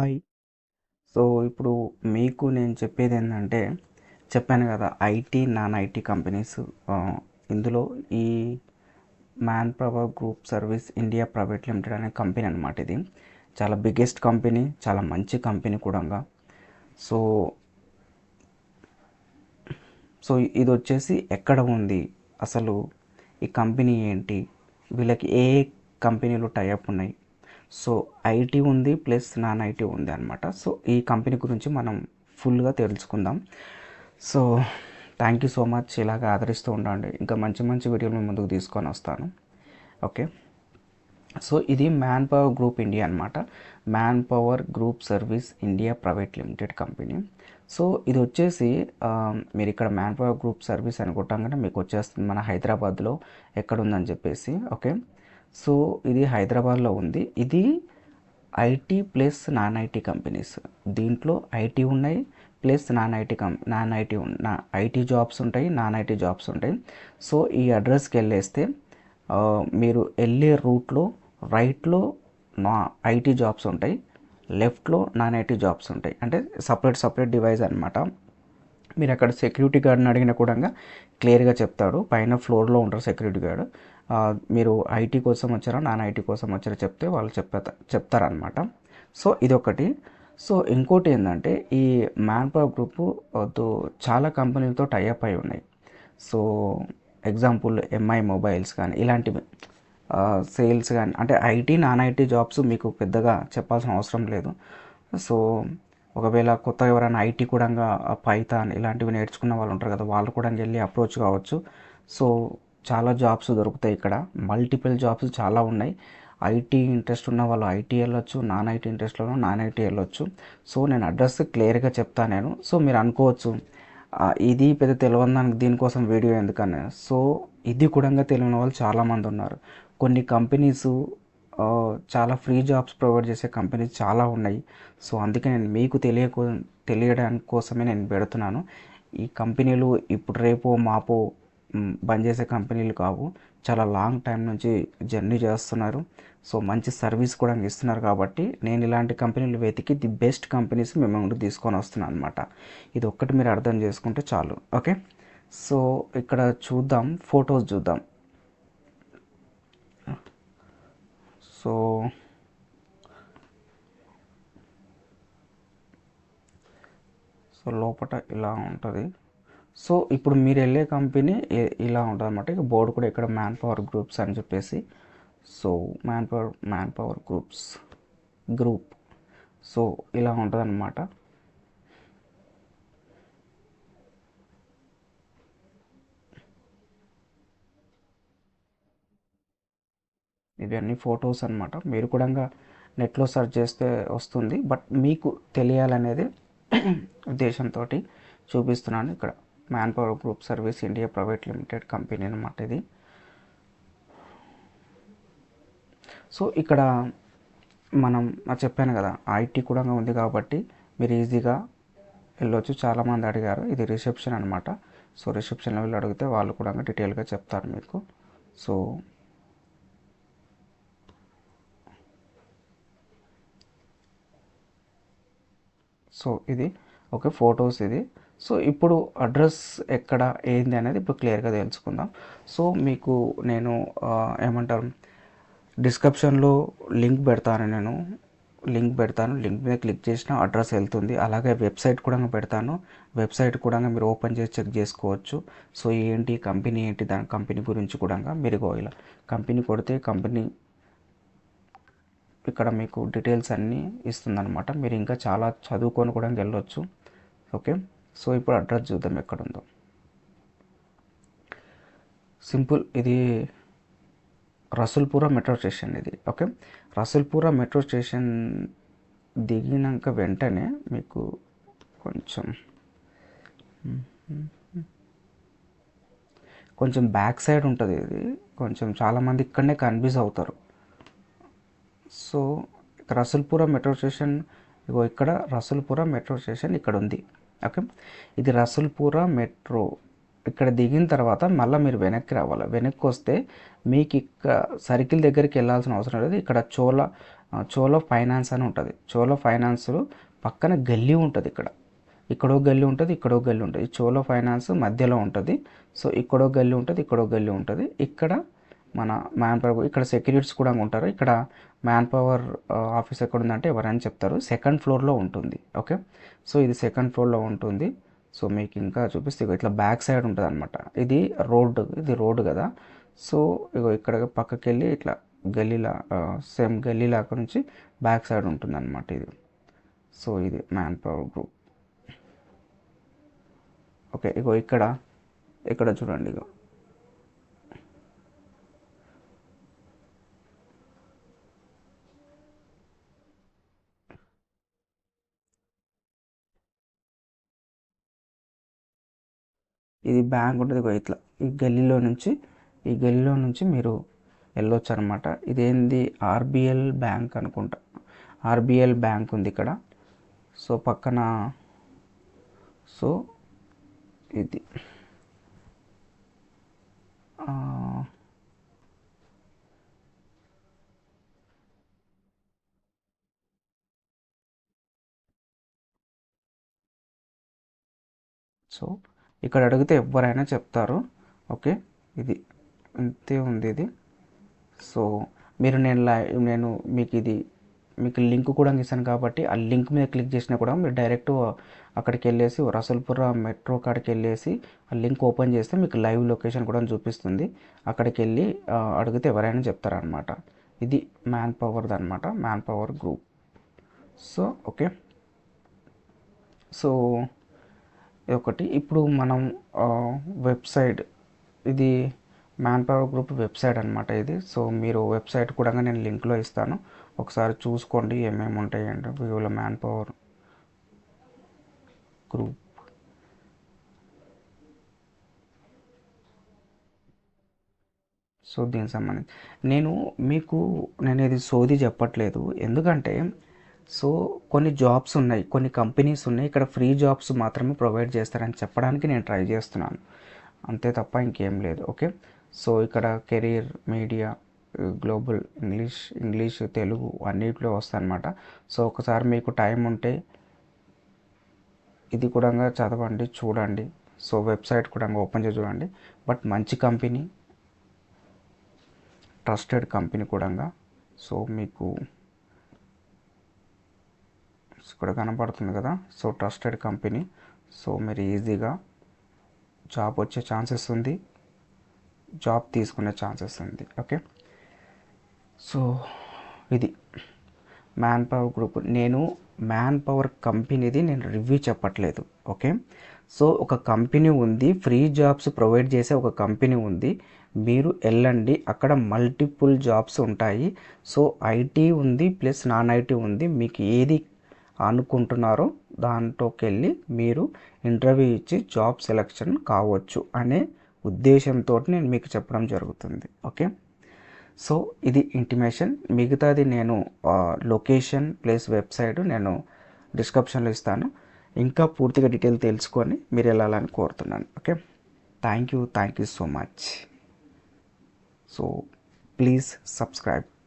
Hi. So ఇప్పుడు మీకు నేను చెప్పేది ఏంటంటే చెప్పాను కదా ఐటీ నాన్ ఐటీ కంపెనీస్. ఇందులో ఈ man power group service India private limited అనే కంపెనీ అనమాట ఇది. చాలా బిగ్గెస్ట్ కంపెనీ చాలా మంచి కంపెనీ కూడా. సో సో ఇది వచ్చేసి ఎక్కడ ఉంది? అసలు ఈ కంపెనీ ఏంటి? వీళ్ళకి ఏ కంపెనీలు టైఅప్ ఉన్నాయి? సో ఐటీ ఉంది ప్లస్ నాన్ ఐటీ ఉంది అనమాట సో ఈ కంపెనీ గురించి మనం ఫుల్గా తెలుసుకుందాం. So thank you so much. ఇలాగ ఆదరిస్తూ ఉండండి. ఇంకా మంచి మంచి వీడియోలు మీ ముందుకు తీసుకొని వస్తాను. ఓకే? సో ఇది మ్యాన్ పవర్ గ్రూప్ ఇండియా అనమాట man power group service India private limited company. So ఇది వచ్చేసి మీరు ఇక్కడ మ్యాన్ పవర్ గ్రూప్ సర్వీస్ అని కొట్టంగానే మీకు వచ్చేస్తుంది మన హైదరాబాద్లో ఎక్కడ ఉందని చెప్పేసి. ఓకే? సో ఇది హైదరాబాద్లో ఉంది. ఇది IT plus non IT companies. దీంట్లో ఐటీ ఉన్నాయి plus non IT cum non IT నా ఐటీ జాబ్స్ ఉంటాయి నాన్ ఐటీ జాబ్స్ ఉంటాయి. సో ఈ అడ్రస్కి వెళ్ళేస్తే మీరు వెళ్ళే రూట్లో రైట్లో నా ఐటీ జాబ్స్ ఉంటాయి లెఫ్ట్లో నాన్ ఐటీ జాబ్స్ ఉంటాయి. అంటే సపరేట్ సపరేట్ డివైస్ అనమాట మీరు అక్కడ సెక్యూరిటీ గార్డ్ని అడిగినా కూడా క్లియర్గా చెప్తాడు. పైన ఫ్లోర్లో ఉంటారు సెక్యూరిటీ గార్డ్ మీరు ఐటీ కోసం వచ్చారా నాన్ ఐటీ కోసం వచ్చారా చెప్తే వాళ్ళు చెప్ప చెప్తారనమాట సో ఇదొకటి. సో ఇంకోటి ఏంటంటే ఈ మ్యాన్ పవర్ గ్రూప్ చాలా కంపెనీలతో టైఅప్ అయి ఉన్నాయి. సో ఎగ్జాంపుల్ ఎంఐ మొబైల్స్ కానీ ఇలాంటివి. సేల్స్ కానీ అంటే ఐటీ నాన్ ఐటీ జాబ్స్ మీకు పెద్దగా చెప్పాల్సిన అవసరం లేదు. సో ఒకవేళ కొత్త ఎవరైనా ఐటీ కూడా పైథాన్ ఇలాంటివి నేర్చుకున్న వాళ్ళు ఉంటారు కదా వాళ్ళు కూడా వెళ్ళి అప్రోచ్ కావచ్చు. సో చాలా జాబ్స్ దొరుకుతాయి ఇక్కడ. మల్టిపుల్ జాబ్స్ చాలా ఉన్నాయి. ఐటీ ఇంట్రెస్ట్ ఉన్న వాళ్ళు ఐటీ వెళ్ళొచ్చు నాన్ ఐటీ ఇంట్రెస్ట్లో నాన్ ఐటీ వెళ్ళొచ్చు. సో నేను అడ్రస్ క్లియర్గా చెప్తాను నేను. సో మీరు అనుకోవచ్చు ఇది పెద్ద తెలియదానికి దీనికోసం వీడియో ఎందుకని. సో ఇది కూడా తెలియని వాళ్ళు చాలామంది ఉన్నారు. కొన్ని కంపెనీస్ చాలా ఫ్రీ జాబ్స్ ప్రొవైడ్ చేసే కంపెనీస్ చాలా ఉన్నాయి. సో అందుకే నేను మీకు తెలియకో తెలియడానికి కోసమే నేను పెడుతున్నాను. ఈ కంపెనీలు ఇప్పుడు రేపో మాపో బంద్ చేసే కంపెనీలు కావు. చాలా లాంగ్ టైం నుంచి జర్నీ చేస్తున్నారు. సో మంచి సర్వీస్ కూడా ఇస్తున్నారు కాబట్టి నేను ఇలాంటి కంపెనీలు వెతికి ది బెస్ట్ కంపెనీస్ మేము ముందు తీసుకొని వస్తున్నాను అనమాట ఇది ఒక్కటి మీరు అర్థం చేసుకుంటే చాలు. ఓకే? సో ఇక్కడ చూద్దాం ఫొటోస్ చూద్దాం. సో సో లోపల ఇలా ఉంటుంది. సో ఇప్పుడు మీరు వెళ్ళే కంపెనీ ఇలా ఉంటుంది అనమాట ఇక బోర్డు కూడా ఇక్కడ మ్యాన్ పవర్ గ్రూప్స్ అని చెప్పేసి. So man power man power groups group. So ఇలా ఉంటుంది అనమాట ఇవన్నీ ఫొటోస్ అనమాట మీరు కూడా నెట్లో సెర్చ్ చేస్తే వస్తుంది. బట్ మీకు తెలియాలనేది ఉద్దేశంతో చూపిస్తున్నాను. ఇక్కడ man power group service India private limited company అనమాట ఇది. సో ఇక్కడ మనం చెప్పాను కదా ఐటీ కూడా ఉంది కాబట్టి మీరు ఈజీగా వెళ్ళొచ్చు. చాలామంది అడిగారు. ఇది రిసెప్షన్ అనమాట సో రిసెప్షన్లో వెళ్ళి అడిగితే వాళ్ళు కూడా డీటెయిల్గా చెప్తారు మీకు. సో సో ఇది ఓకే ఫొటోస్ ఇది. సో ఇప్పుడు అడ్రస్ ఎక్కడ ఏంది అనేది ఇప్పుడు క్లియర్గా తెలుసుకుందాం. సో మీకు నేను ఏమంటారు డిస్క్రిప్షన్లో లింక్ పెడతాను నేను. లింక్ పెడతాను. లింక్ మీద క్లిక్ చేసిన అడ్రస్ వెళ్తుంది. అలాగే వెబ్సైట్ కూడా పెడతాను. వెబ్సైట్ కూడా మీరు ఓపెన్ చేసి చెక్ చేసుకోవచ్చు. సో ఏంటి కంపెనీ ఏంటి దాని కంపెనీ గురించి కూడా మీరు ఇలా కంపెనీ కొడితే కంపెనీ ఇక్కడ మీకు డీటెయిల్స్ అన్నీ ఇస్తుందన్నమాట. మీరు ఇంకా చాలా చదువుకొని కూడా వెళ్ళొచ్చు. ఓకే సో ఇప్పుడు అడ్రస్ చూద్దాం ఎక్కడ ఉందో సింపుల్ ఇది రసూల్పుర మెట్రో స్టేషన్ ఇది. ఓకే రసూల్పుర మెట్రో స్టేషన్ దిగినాక వెంటనే మీకు కొంచెం కొంచెం బ్యాక్ సైడ్ ఉంటుంది ఇది. కొంచెం చాలామంది ఇక్కడనే కన్ఫ్యూజ్ అవుతారు. సో ఇక రసూల్పుర మెట్రో స్టేషన్ ఇగో ఇక్కడ రసూల్పుర మెట్రో స్టేషన్ ఇక్కడ ఉంది. ఓకే? ఇది రసూల్పుర మెట్రో. ఇక్కడ దిగిన తర్వాత మళ్ళీ మీరు వెనక్కి రావాలి. వెనక్కి వస్తే మీకు ఇక్కడ సర్కిల్ దగ్గరికి వెళ్ళాల్సిన అవసరం లేదు. ఇక్కడ చోళ చోలో ఫైనాన్స్ అని ఉంటుంది. చోలో ఫైనాన్స్ పక్కన గల్లీ ఉంటుంది ఇక్కడ. ఇక్కడో గల్లీ ఉంటుంది ఇక్కడో గల్లీ ఉంటుంది. చోలో ఫైనాన్స్ మధ్యలో ఉంటుంది. సో ఇక్కడో గల్లీ ఉంటుంది ఇక్కడో గల్లీ ఉంటుంది. ఇక్కడ మన మ్యాన్ పవర్ ఇక్కడ సెక్యూరిటీస్ కూడా ఉంటారు. ఇక్కడ మ్యాన్ పవర్ ఆఫీస్ ఎక్కడ ఉందంటే ఎవరైనా చెప్తారు. సెకండ్ ఫ్లోర్లో ఉంటుంది. ఓకే సో ఇది సెకండ్ ఫ్లోర్లో ఉంటుంది. సో మీకు ఇంకా చూపిస్తే ఇట్లా బ్యాక్ సైడ్ ఉంటుంది అనమాట ఇది రోడ్డు ఇది రోడ్డు కదా. సో ఇగో ఇక్కడ పక్కకి వెళ్ళి ఇట్లా గల్లీలా సేమ్ గల్లీలాగా నుంచి బ్యాక్ సైడ్ ఉంటుంది అనమాట ఇది. సో ఇది మ్యాన్ పవర్ గ్రూప్ ఓకే ఇగో ఇక్కడ ఇక్కడ చూడండి ఇగో. ఇది బ్యాంక్ ఉంటుంది ఇట్లా. ఈ గల్లీలో నుంచి ఈ గల్లీలో నుంచి మీరు వెళ్ళొచ్చు అనమాట ఇదేంది? ఆర్బిఎల్ బ్యాంక్ అనుకుంటా. ఆర్బిఎల్ బ్యాంక్ ఉంది ఇక్కడ. సో పక్కన సో ఇది. సో ఇక్కడ అడిగితే ఎవరైనా చెప్తారు. ఓకే? ఇది ఇంతే ఉంది ఇది. సో మీరు నేను లై నేను మీకు ఇది మీకు లింక్ కూడా ఇస్తాను కాబట్టి ఆ లింక్ మీద క్లిక్ చేసినా కూడా మీరు డైరెక్ట్ అక్కడికి వెళ్ళేసి రసల్పుర మెట్రో కాడికి వెళ్ళేసి ఆ లింక్ ఓపెన్ చేస్తే మీకు లైవ్ లొకేషన్ కూడా చూపిస్తుంది. అక్కడికి వెళ్ళి అడిగితే ఎవరైనా చెప్తారనమాట ఇది మ్యాన్ పవర్ది అనమాట man power group. So okay? So ఇది ఒకటి. ఇప్పుడు మనం వెబ్సైట్ ఇది మ్యాన్ పవర్ గ్రూప్ వెబ్సైట్ అనమాట ఇది. సో మీరు వెబ్సైట్ కూడా నేను లింక్లో ఇస్తాను. ఒకసారి చూసుకోండి ఏమేమి ఉంటాయి అంటే వివోలో మ్యాన్ పవర్ గ్రూప్. సో దీనికి సంబంధించి నేను మీకు నేను ఇది సోది చెప్పట్లేదు. ఎందుకంటే సో కొన్ని జాబ్స్ ఉన్నాయి కొన్ని కంపెనీస్ ఉన్నాయి ఇక్కడ ఫ్రీ జాబ్స్ మాత్రమే ప్రొవైడ్ చేస్తారని చెప్పడానికి నేను ట్రై చేస్తున్నాను. అంతే తప్ప ఇంకేం లేదు ఓకే? సో ఇక్కడ career media global English English Telugu అన్నిటిలో వస్తాయన్నమాట. సో ఒకసారి మీకు టైం ఉంటే ఇది కూడా చదవండి చూడండి. సో వెబ్సైట్ కూడా ఓపెన్ చేసి చూడండి. బట్ మంచి కంపెనీ ట్రస్టెడ్ కంపెనీ కూడా సో మీకు ఇక్కడ కనపడుతుంది కదా. So trusted company. సో మీరు ఈజీగా జాబ్ వచ్చే ఛాన్సెస్ ఉంది. జాబ్ తీసుకునే ఛాన్సెస్ ఉంది. ఓకే? సో ఇది మ్యాన్ పవర్ గ్రూప్. నేను మ్యాన్ పవర్ కంపెనీది నేను రివ్యూ చెప్పట్లేదు. ఓకే? సో ఒక కంపెనీ ఉంది. ఫ్రీ జాబ్స్ ప్రొవైడ్ చేసే ఒక కంపెనీ ఉంది. మీరు వెళ్ళండి అక్కడ మల్టిపుల్ జాబ్స్ ఉంటాయి. సో ఐటీ ఉంది ప్లస్ నాన్ ఐటీ ఉంది. మీకు ఏది అనుకుంటున్నారో దాంట్లోకి వెళ్ళి మీరు ఇంటర్వ్యూ ఇచ్చి జాబ్ సెలెక్షన్ కావచ్చు అనే ఉద్దేశంతో నేను మీకు చెప్పడం జరుగుతుంది. ఓకే? సో ఇది ఇంటిమేషన్. మిగతాది నేను లొకేషన్ ప్లేస్ వెబ్సైట్ నేను డిస్క్రిప్షన్లో ఇస్తాను. ఇంకా పూర్తిగా డీటెయిల్ తెలుసుకొని మీరు వెళ్ళాలని కోరుతున్నాను. Okay? Thank you. Thank you so much. So please subscribe.